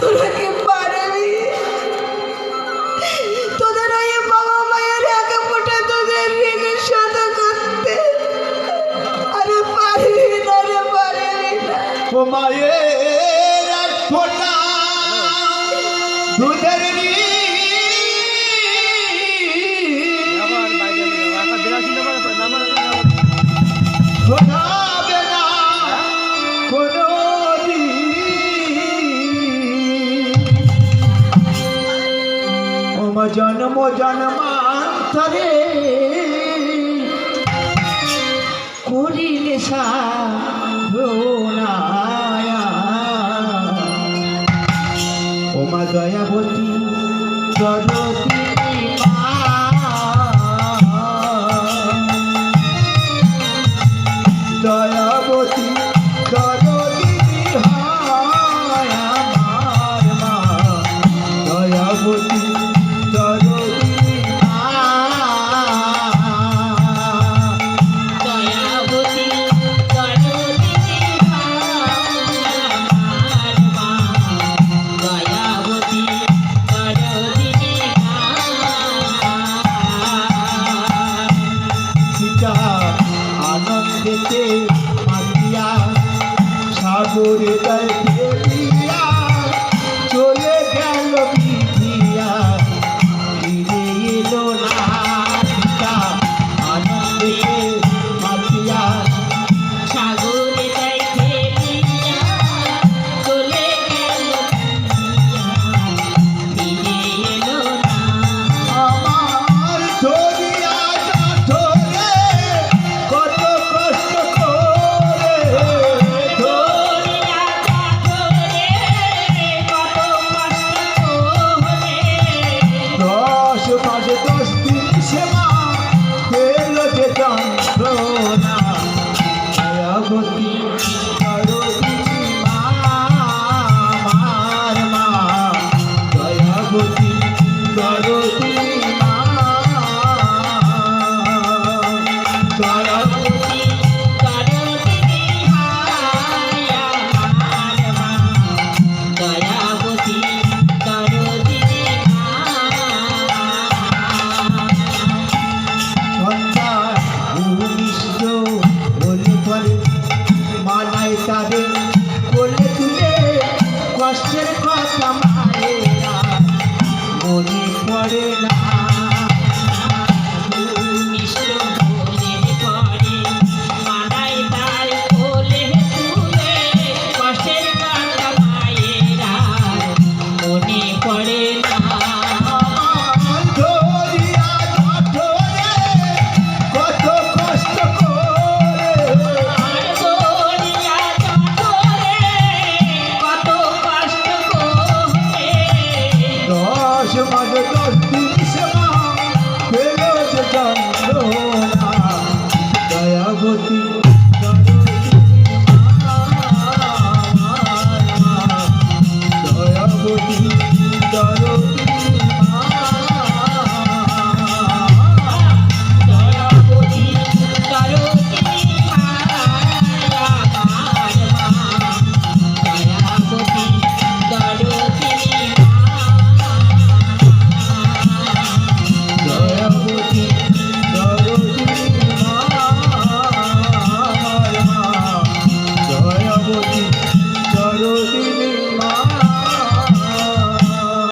তোরা কি পারবি তোদের ওই বাবা মায়ের একা মোটা তোদের ঋণের শোধ করতে। আরে পারবি না রে পারবি না। মায়ের এক ফোটা দুধের জন্ম জন্মান্তরে করিলে সায়া ও মা দয়াবতী সরতী দূরে Yaşamadı dört